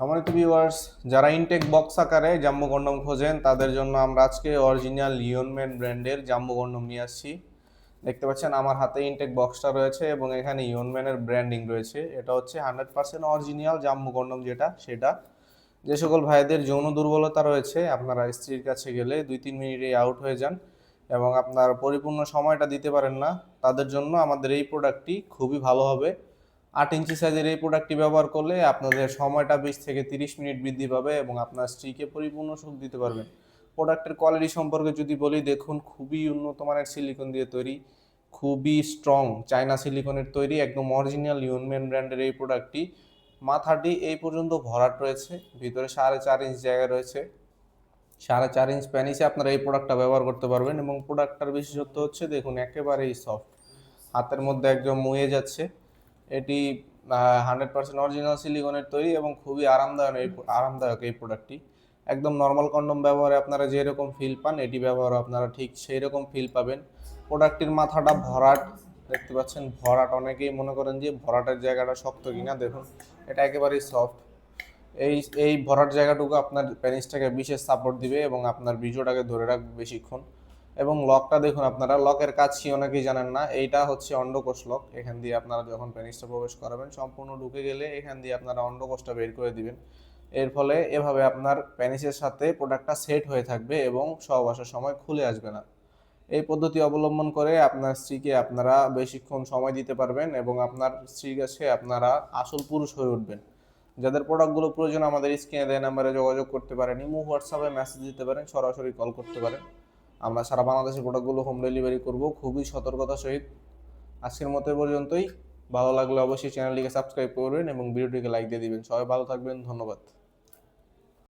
সম্মানিত ভিউয়ার্স যারা intact box আকারে জাম্বু কন্ডম খোঁজেন, তাদের জন্য আমরা আজকে অরিজিনাল লিওনম্যান ব্র্যান্ডের জাম্বু কন্ডম নিয়ে আসছি। দেখতে পাচ্ছেন, আমার হাতে ইনটেক বক্সটা রয়েছে এবং এখানে ইয়নম্যানের ব্র্যান্ডিং রয়েছে। এটা হচ্ছে hundred percent original jumbo condom যেটা, সেটা যে সকল ভাইদের যৌন দুর্বলতা রয়েছে, আপনারা স্ত্রীর কাছে গেলে দুই তিন মিনিটে আউট হয়ে যান এবং আপনার পরিপূর্ণ সময়টা দিতে পারেন না। তাদের জন্য আমাদের এই প্রোডাক্টটি খুবই ভালো হবে। আট ইঞ্চি সাইজের এই প্রোডাক্টটি ব্যবহার করলে আপনাদের সময়টা বিশ থেকে তিরিশ মিনিট বৃদ্ধি পাবে এবং আপনার স্ত্রীকে পরিপূর্ণ সুখ দিতে পারবেন। প্রোডাক্টের কোয়ালিটি সম্পর্কে যদি বলি, দেখুন খুবই উন্নত মানের সিলিকন দিয়ে তৈরি, খুবই স্ট্রং চায়না সিলিকনের তৈরি, একদম অরিজিনাল ইউনম্যান ব্র্যান্ডের এই প্রোডাক্টটি মাথাটি এই পর্যন্ত ভরাট রয়েছে, ভিতরে সাড়ে চার ইঞ্চ জায়গা রয়েছে। সাড়ে চার ইঞ্চ প্যানিসে আপনারা এই প্রোডাক্টটা ব্যবহার করতে পারবেন এবং প্রোডাক্টটার বিশেষত্ব হচ্ছে, দেখুন একেবারেই সফট হাতের মধ্যে একদম মুয়ে যাচ্ছে। এটি হান্ড্রেড পার্সেন্ট অরিজিনাল সিলিকনের তৈরি এবং খুবই আরামদায়ক এই আরামদায়ক এই প্রোডাক্টটি একদম নর্মাল কন্ডম ব্যবহারে আপনারা যেরকম ফিল পান, এটি ব্যবহারে আপনারা ঠিক সেই রকম ফিল পাবেন। প্রোডাক্টটির মাথাটা ভরাট, দেখতে পাচ্ছেন? ভরাট, অনেকেই মনে করেন যে ভরাটের জায়গাটা শক্ত কিনা, দেখুন, এটা একেবারেই সফট এই এই ভরাট জায়গাটুকু আপনার প্যানিসটাকে বিশেষ সাপোর্ট দিবে এবং আপনার বীজটাকে ধরে রাখবে বেশিক্ষণ। এবং লকটা দেখুন আপনারা, লকের কাজ কি অনেকেই জানেন না, এইটা হচ্ছে অন্ডকোষ লক। এখান দিয়ে আপনারা যখন প্যানিসটা প্রবেশ করাবেন, সম্পূর্ণ ঢুকে গেলে এখান দিয়ে আপনারা অন্ডকোষটা বের করে দিবেন। এর ফলে এভাবে আপনার প্যানিসের সাথে প্রোডাক্টটা সেট হয়ে থাকবে এবং সহবাসের সময় খুলে আসবে না। এই পদ্ধতি অবলম্বন করে আপনার স্ত্রীকে আপনারা বেশিক্ষণ সময় দিতে পারবেন এবং আপনার স্ত্রীর কাছে আপনারা আসল পুরুষ হয়ে উঠবেন। যাদের প্রোডাক্টগুলো প্রয়োজন, আমাদের স্ক্রিনে দেয় নাম্বারে যোগাযোগ করতে পারেন, ইমো, হোয়াটসঅ্যাপে মেসেজ দিতে পারেন, সরাসরি কল করতে পারেন। আমরা সারা বাংলাদেশের প্রোডাক্টগুলো হোম ডেলিভারি করব। খুবই সতর্কতা সহিত। আজকের মতো পর্যন্তই। ভালো লাগলে অবশ্যই চ্যানেলটিকে সাবস্ক্রাইব করবেন এবং ভিডিওটিকে লাইক দিয়ে দিবেন। সবাই ভালো থাকবেন। ধন্যবাদ।